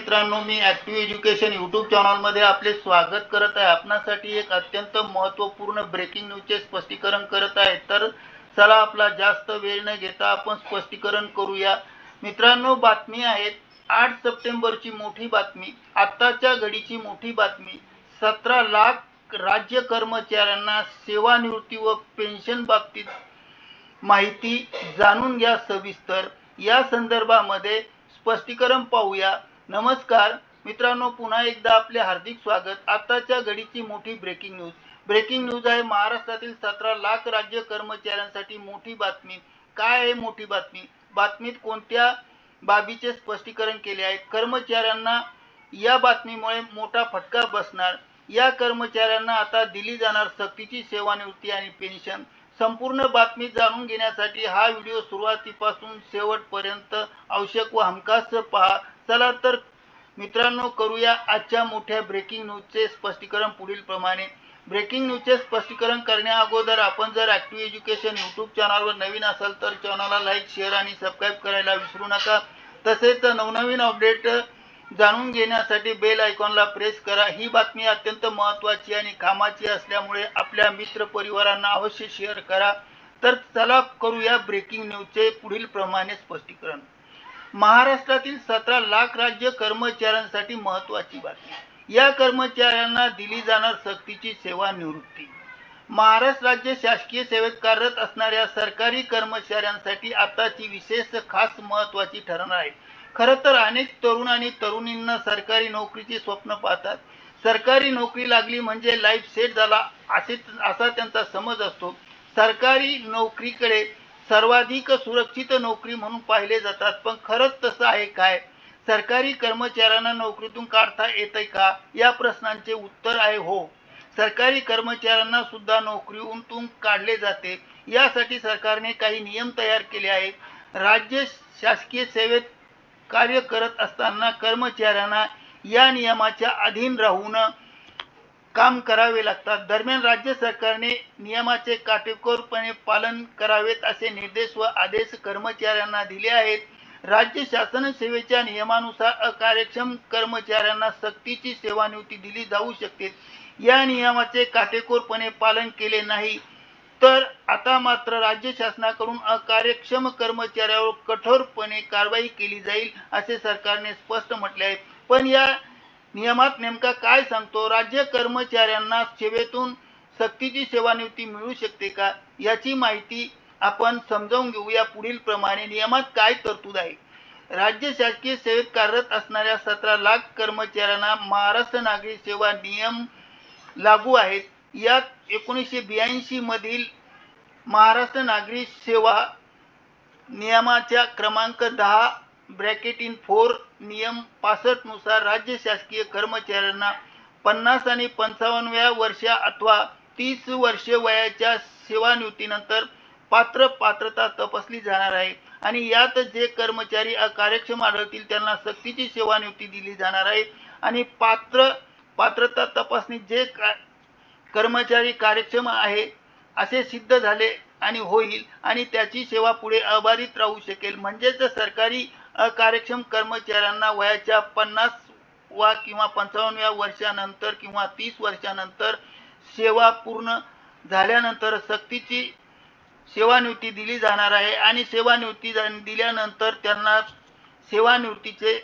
मित्रांनो मी active education YouTube चॅनलमध्ये आपले स्वागत करत आहे. आपणासाठी एक अत्यंत महत्त्वपूर्ण ब्रेकिंग न्यूजचे स्पष्टीकरण करत आहे. तर चला आपला जास्त वेळ न घेता आपण स्पष्टीकरण करूया. मित्रांनो बातमी आहेत आठ सप्टेंबरची मोठी बातमी आत्ताच्या घडीची मोठी बातमी. सतरा लाख राज्य कर्मचाऱ्यांना सेवानिवृत्ती व पेन्शन बाबतीत माहिती जाणून घ्या सविस्तर. या संदर्भामध्ये स्पष्टीकरण पाहूया. नमस्कार. मित्रांनो पुन्हा एकदा आपले हार्दिक स्वागत. आताच्या घडीची मोठी ब्रेकिंग न्यूज ब्रेकिंग न्यूज आहे महाराष्ट्रातील सतरा लाख राज्य कर्मचाऱ्यांसाठी मोठी बातमी. काय आहे मोठी बातमी? बातमीत कोणत्या बाबीचे स्पष्टीकरण केले आहे? कर्मचाऱ्यांना या बातमीमुळे मोठा फटका बसणार. या कर्मचाऱ्यांना आता दिली जाणार सक्तीची सेवानिवृत्ती आणि पेन्शन संपूर्ण बातमी जाणून घेण्यासाठी हा व्हिडिओ सुरुवातीपासून शेवटपर्यंत आवश्यक व हमखास पहा. चला तर मित्रांनो करूया आजच्या मोठ्या ब्रेकिंग न्यूजचे स्पष्टीकरण पुढील प्रमाणे. ब्रेकिंग न्यूजचे स्पष्टीकरण करण्या अगोदर आपण जर ॲक्टिव्ह एज्युकेशन यूट्यूब चॅनलवर नवीन असाल तर चॅनलला लाईक शेअर आणि सबस्क्राईब करायला विसरू नका. तसेच नवनवीन अपडेट जाणून घेण्यासाठी बेल आयकॉनला प्रेस करा. ही बातमी अत्यंत महत्त्वाची आणि कामाची असल्यामुळे आपल्या मित्र परिवारांना अवश्य शेअर करा. तर चला करूया ब्रेकिंग न्यूजचे पुढील प्रमाणे स्पष्टीकरण. महाराष्ट्रातील सतरा लाख राज्य कर्मचाऱ्यांसाठी महत्त्वाची बातमी. या कर्मचाऱ्यांना दिली जाणार सक्तीची सेवा निवृत्ती. महाराष्ट्र राज्य शासकीय सेवेत कार्यरत असणाऱ्या सरकारी कर्मचाऱ्यांसाठी आताची विशेष खास महत्वाची ठरणार आहे. खर तर अनेक तरुण आणि तरुणींना सरकारी नोकरीचे स्वप्न पाहतात. सरकारी नोकरी लागली म्हणजे लाईफ सेट झाला असे असा त्यांचा समज असतो. सरकारी नोकरीकडे सर्वाधिक सुरक्षित नोकरी म्हणून पाहिले जातात. पण खरंच तसं आहे काय? सरकारी कर्मचाऱ्यांना नोकरीतून काढता येते का? या प्रश्नांचे उत्तर आहे हो. सरकारी कर्मचाऱ्यांना सुद्धा नोकरीतून काढले जाते. यासाठी सरकारने काही नियम तयार केले आहेत. राज्य शासकीय सेवेत कार्य करत असताना कर्मचाऱ्यांना या नियमाच्या अधीन राहून काम करावे लागतात. दरम्यान राज्य सरकारने नियमाचे काटेकोरपणे पालन करावेत असे निर्देश व आदेश कर्मचाऱ्यांना दिले आहेत. राज्य शासन सेवेच्या नियमानुसार अकार्यक्षम कर्मचाऱ्यांना सक्तीची सेवानिवृत्ती दिली जाऊ शकते. या नियमाचे काटेकोरपणे पालन केले नाही. तर आता मात्र राज्य शासनाकडून अकार्यक्षम कर्मचाऱ्यावर कठोरपणे कारवाई केली जाईल असे सरकारने स्पष्ट म्हटले आहे. पण या नियमात नेमका काय सांगतो? राज्य कर्मचाऱ्यांना सेवेतून सक्तीची सेवानिवृत्ती मिळू शकते का? याची माहिती आपण समजावून घेऊया. पुढील प्रमाणे नियमात काय तरतूद आहे? राज्य शासकीय सेवेत कार्यरत असणाऱ्या सतरा लाख कर्मचाऱ्यांना महाराष्ट्र नागरी सेवा नियम लागू आहेत. यात एकोणीसशे ब्याऐंशी मधील महाराष्ट्र नागरी सेवा नियमाच्या क्रमांक दहा ब्रॅकेट इन फोर नियम पासष्टनुसार राज्य शासकीय कर्मचाऱ्यांना पन्नास आणि पंचावन्नव्या वर्षा अथवा तीस वर्षे वयाच्या सेवानिवृत्तीनंतर पात्र पात्रता तपासली जाणार आहे. आणि यात जे कर्मचारी अकार्यक्षम आढळतील त्यांना सक्तीची सेवानिवृत्ती दिली जाणार आहे. आणि पात्र पात्रता तपासणीत जे का कर्मचारी कार्यक्षम आहे असे सिद्ध झाले आणि होईल आणि त्याची सेवा पुढे अबाधित राहू शकेल. म्हणजेच सरकारी अकार्यक्षम कर्मचाऱ्यांना वयाच्या पन्नास वा किंवा पंचावन्नव्या वर्षानंतर किंवा तीस वर्षानंतर सेवा पूर्ण झाल्यानंतर सक्तीची सेवानिवृत्ती दिली जाणार आहे आणि सेवानिवृत्ती दिल्यानंतर त्यांना सेवानिवृत्तीचे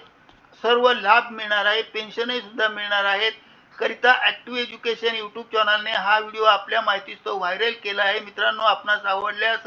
सर्व लाभ मिळणार आहे पेन्शनही सुद्धा मिळणार आहेत. करिता ॲक्टिव्ह एज्युकेशन यूट्यूब चॅनलने हा व्हिडिओ आपल्या माहितीस्तव व्हायरल केला आहे. मित्रांनो आपणास आवडल्यास